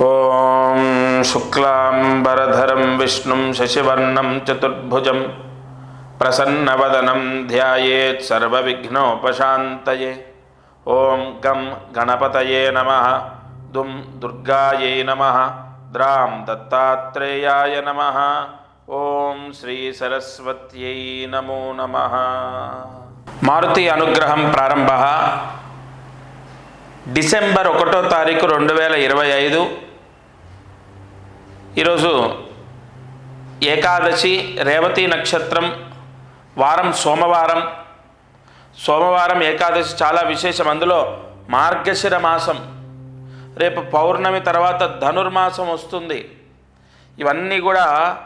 ఓం శుక్లాంబరధరం విష్ణుం శశివర్ణం చతుర్భుజం ప్రసన్నవదనం ధ్యాయేత్ సర్వవిఘ్నోపశాంతయే. ఓం గం గణపతయే నమ దుం దుర్గాయై నమ ద్రాం దత్తాత్రేయాయ నమ ఓం శ్రీ సరస్వత్యై నమో నమ. మారుతి అనుగ్రహం ప్రారంభ. డిసెంబర్ ఒకటో తారీఖు రెండు వేల ఇరవై ఐదు. ఈరోజు ఏకాదశి రేవతి నక్షత్రం వారం సోమవారం. సోమవారం ఏకాదశి చాలా విశేషం. అందులో మార్గశిర మాసం రేపు పౌర్ణమి తర్వాత ధనుర్మాసం వస్తుంది. ఇవన్నీ కూడా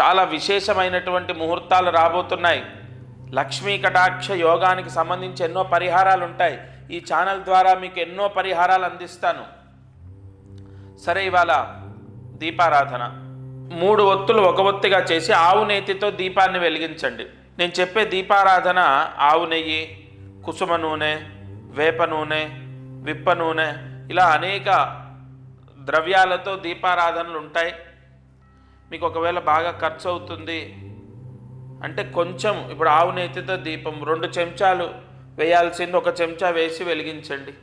చాలా విశేషమైనటువంటి ముహూర్తాలు రాబోతున్నాయి. లక్ష్మీ కటాక్ష యోగానికి సంబంధించి ఎన్నో పరిహారాలు ఉంటాయి ఈ ఛానల్ ద్వారా మీకు ఎన్నో పరిహారాలు అందిస్తాను. సరే ఇవాళ దీపారాధన. మూడు ఒత్తులు ఒక ఒత్తిగా చేసి ఆవు నేతితో దీపాన్ని వెలిగించండి. నేను చెప్పే దీపారాధన ఆవు నెయ్యి కుసుమ నూనె వేప నూనె విప్ప నూనె ఇలా అనేక ద్రవ్యాలతో దీపారాధనలు ఉంటాయి. మీకు ఒకవేళ బాగా ఖర్చు అవుతుంది అంటే కొంచెం ఇప్పుడు ఆవు నెత్తితో దీపం రెండు చెంచాలు వేయాల్సింది ఒక చెంచా వేసి వెలిగించండి.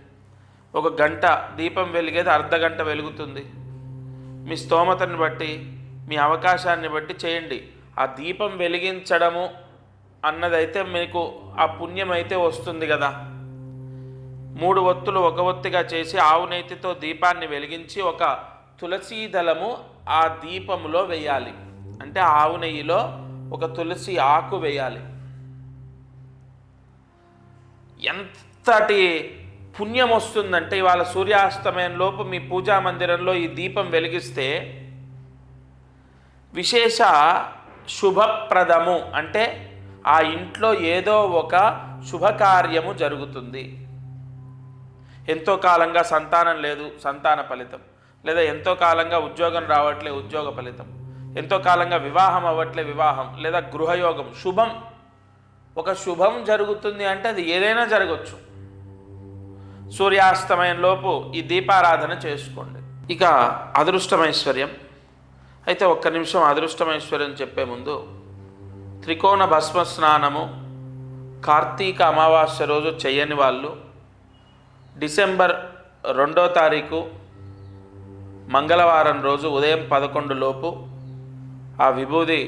ఒక గంట దీపం వెలిగేది అర్ధ గంట వెలుగుతుంది. మీ స్తోమతని బట్టి మీ అవకాశాన్ని బట్టి చేయండి. ఆ దీపం వెలిగించడము అన్నదైతే మీకు ఆ పుణ్యం అయితే వస్తుంది కదా. మూడు ఒత్తులు ఒక ఒత్తిగా చేసి ఆవు నేతితో దీపాన్ని వెలిగించి ఒక తులసీ దళము ఆ దీపములో వేయాలి. అంటే ఆవు నెయ్యిలో ఒక తులసి ఆకు వేయాలి. ఎంతటి పుణ్యం వస్తుందంటే ఇవాళ సూర్యాస్తమయం లోపు మీ పూజా మందిరంలో ఈ దీపం వెలిగిస్తే విశేష శుభప్రదము. అంటే ఆ ఇంట్లో ఏదో ఒక శుభకార్యము జరుగుతుంది. ఎంతో కాలంగా సంతానం లేదు సంతాన ఫలితం. లేదా ఎంతో కాలంగా ఉద్యోగం రావట్లే ఉద్యోగ ఫలితం. ఎంతో కాలంగా వివాహం అవ్వట్లే వివాహం. లేదా గృహయోగం శుభం ఒక శుభం జరుగుతుంది అంటే అది ఏదైనా జరగచ్చు. సూర్యాస్తమయం లోపు ఈ దీపారాధన చేసుకోండి. ఇక అదృష్టమైశ్వర్యం. అయితే ఒక్క నిమిషం అదృష్టమైశ్వర్యం చెప్పే ముందు త్రికోణ భస్మ స్నానము కార్తీక అమావాస్య రోజు చేయని వాళ్ళు డిసెంబర్ రెండో తారీఖు మంగళవారం రోజు ఉదయం పదకొండు లోపు ఆ విభూది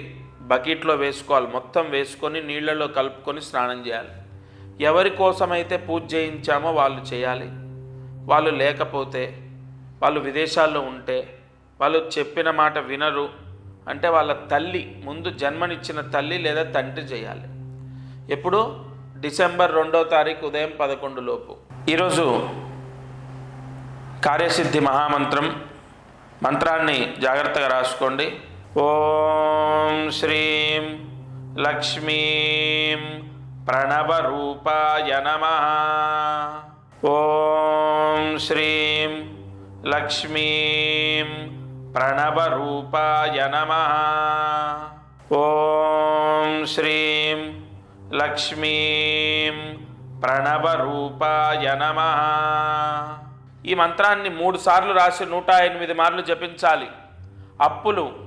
బకెట్లో వేసుకోవాలి. మొత్తం వేసుకొని నీళ్ళలో కలుపుకొని స్నానం చేయాలి. ఎవరి కోసమైతే పూజ చేయించామో వాళ్ళు చేయాలి. వాళ్ళు లేకపోతే వాళ్ళు విదేశాల్లో ఉంటే వాళ్ళు చెప్పిన మాట వినరు. అంటే వాళ్ళ తల్లి ముందు జన్మనిచ్చిన తల్లి లేదా తండ్రి చేయాలి. ఎప్పుడు? డిసెంబర్ రెండో తారీఖు ఉదయం పదకొండు లోపు. ఈరోజు కార్యసిద్ధి మహామంత్రం మంత్రాన్ని జాగ్రత్తగా రాసుకోండి. ఓం శ్రీం లక్ష్మీం ప్రణవరూపాయ నమ. ఓం శ్రీం లక్ష్మీం ప్రణవరూపాయ నమ. ఓం శ్రీం లక్ష్మీం ప్రణవరూపాయ నమ. ఈ మంత్రాన్ని మూడు సార్లు రాసి నూట ఎనిమిది మార్లు జపించాలి. అప్పులు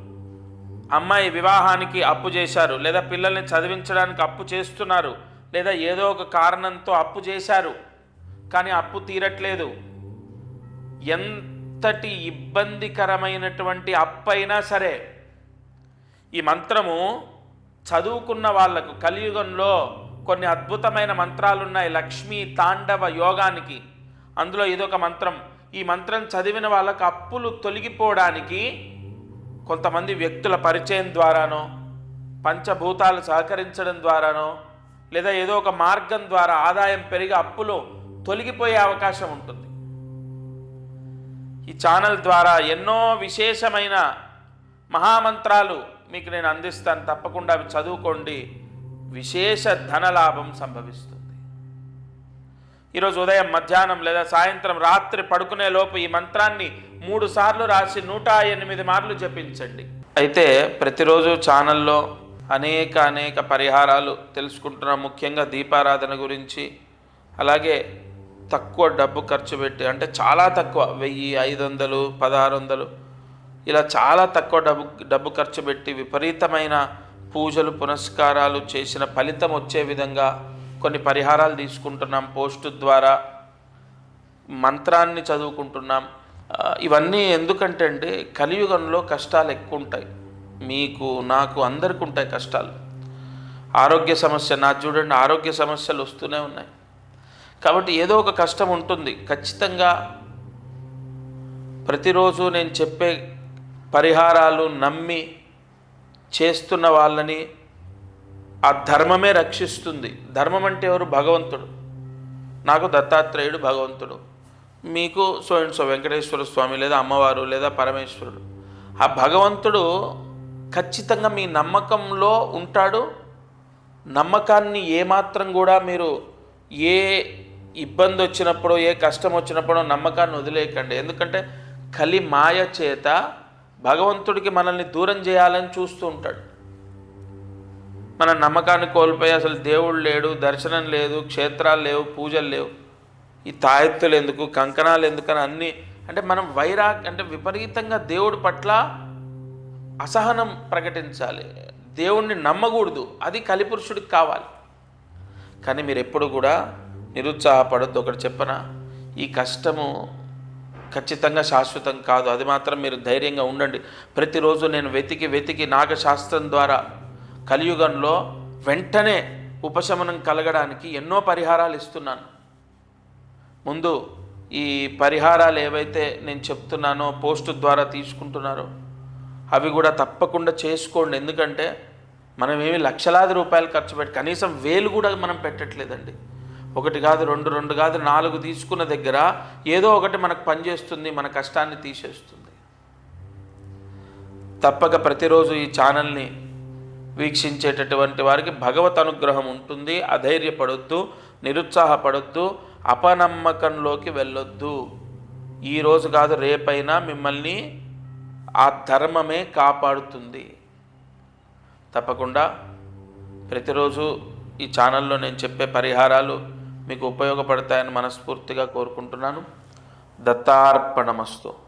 అమ్మాయి వివాహానికి అప్పు చేశారు లేదా పిల్లల్ని చదివించడానికి అప్పు చేస్తున్నారు లేదా ఏదో ఒక కారణంతో అప్పు చేశారు కానీ అప్పు తీరట్లేదు. ఎంతటి ఇబ్బందికరమైనటువంటి అప్పు అయినా సరే ఈ మంత్రము చదువుకున్న వాళ్ళకు కలియుగంలో కొన్ని అద్భుతమైన మంత్రాలు ఉన్నాయి లక్ష్మీ తాండవ యోగానికి. అందులో ఇదొక మంత్రం. ఈ మంత్రం చదివిన వాళ్ళకు అప్పులు తొలగిపోవడానికి కొంతమంది వ్యక్తుల పరిచయం ద్వారానో పంచభూతాలు సహకరించడం ద్వారానో లేదా ఏదో ఒక మార్గం ద్వారా ఆదాయం పెరిగి అప్పులు తొలగిపోయే అవకాశం ఉంటుంది. ఈ ఛానల్ ద్వారా ఎన్నో విశేషమైన మహామంత్రాలు మీకు నేను అందిస్తాను. తప్పకుండా అవి చదువుకోండి. విశేష ధనలాభం సంభవిస్తుంది. ఈరోజు ఉదయం మధ్యాహ్నం లేదా సాయంత్రం రాత్రి పడుకునే లోపు ఈ మంత్రాన్ని మూడు సార్లు రాసి నూట ఎనిమిది మార్లు జపించండి. అయితే ప్రతిరోజు ఛానల్లో అనేక అనేక పరిహారాలు తెలుసుకుంటున్నాం. ముఖ్యంగా దీపారాధన గురించి అలాగే తక్కువ డబ్బు ఖర్చు పెట్టి అంటే చాలా తక్కువ వెయ్యి ఐదు వందలు పదహారు వందలు ఇలా చాలా తక్కువ డబ్బు డబ్బు ఖర్చు పెట్టి విపరీతమైన పూజలు పునస్కారాలు చేసిన ఫలితం వచ్చే విధంగా కొన్ని పరిహారాలు తీసుకుంటున్నాం పోస్టు ద్వారా మంత్రాన్ని చదువుకుంటున్నాం. ఇవన్నీ ఎందుకంటే అండి కలియుగంలో కష్టాలు ఎక్కువ ఉంటాయి మీకు నాకు అందరికి ఉంటాయి కష్టాలు. ఆరోగ్య సమస్య నాకు చూడండి ఆరోగ్య సమస్యలు వస్తూనే ఉన్నాయి. కాబట్టి ఏదో ఒక కష్టం ఉంటుంది. ఖచ్చితంగా ప్రతిరోజు నేను చెప్పే పరిహారాలు నమ్మి చేస్తున్న వాళ్ళని ఆ ధర్మమే రక్షిస్తుంది. ధర్మం అంటే ఎవరు? భగవంతుడు. నాకు దత్తాత్రేయుడు భగవంతుడు. మీకు so and so Venkateswara Swamy లేదా అమ్మవారు లేదా పరమేశ్వరుడు. ఆ భగవంతుడు ఖచ్చితంగా మీ నమ్మకంలో ఉంటాడు. నమ్మకాన్ని ఏమాత్రం కూడా మీరు ఏ ఇబ్బంది వచ్చినప్పుడు ఏ కష్టం వచ్చినప్పుడో నమ్మకాన్ని వదిలేయకండి. ఎందుకంటే కలి మాయ చేత భగవంతుడికి మనల్ని దూరం చేయాలని చూస్తూ ఉంటాడు. మన నమ్మకాన్ని కోల్పోయి అసలు దేవుడు లేడు దర్శనం లేదు క్షేత్రాలు లేవు పూజలు లేవు. ఈ తాయెత్తులు ఎందుకు కంకణాలు ఎందుకు అని అన్నీ అంటే మనం వైరా అంటే విపరీతంగా దేవుడి పట్ల అసహనం ప్రకటించాలి. దేవుణ్ణి నమ్మకూడదు. అది కలిపురుషుడికి కావాలి. కానీ మీరు ఎప్పుడు కూడా నిరుత్సాహపడద్దు. ఒకటి చెప్పన? ఈ కష్టము ఖచ్చితంగా శాశ్వతం కాదు. అది మాత్రం మీరు ధైర్యంగా ఉండండి. ప్రతిరోజు నేను వెతికి వెతికి నాగశాస్త్రం ద్వారా కలియుగంలో వెంటనే ఉపశమనం కలగడానికి ఎన్నో పరిహారాలు ఇస్తున్నాను. ముందు ఈ పరిహారాలు ఏవైతే నేను చెప్తున్నానో పోస్టు ద్వారా తీసుకుంటున్నారో అవి కూడా తప్పకుండా చేసుకోండి. ఎందుకంటే మనం ఏమి లక్షలాది రూపాయలు ఖర్చు పెట్టి కనీసం వేలు కూడా మనం పెట్టట్లేదండి. ఒకటి కాదు రెండు రెండు కాదు నాలుగు తీసుకున్న దగ్గర ఏదో ఒకటి మనకు పనిచేస్తుంది మన కష్టాన్ని తీసేస్తుంది. తప్పక ప్రతిరోజు ఈ ఛానల్ని వీక్షించేటటువంటి వారికి భగవత్ అనుగ్రహం ఉంటుంది. అధైర్యపడొద్దు నిరుత్సాహపడొద్దు అపనమ్మకంలోకి వెళ్ళొద్దు. ఈరోజు కాదు రేపైనా మిమ్మల్ని ఆ ధర్మమే కాపాడుతుంది. తప్పకుండా ప్రతిరోజు ఈ ఛానల్లో నేను చెప్పే పరిహారాలు మీకు ఉపయోగపడతాయని మనస్ఫూర్తిగా కోరుకుంటున్నాను. దత్తార్పణమస్తు.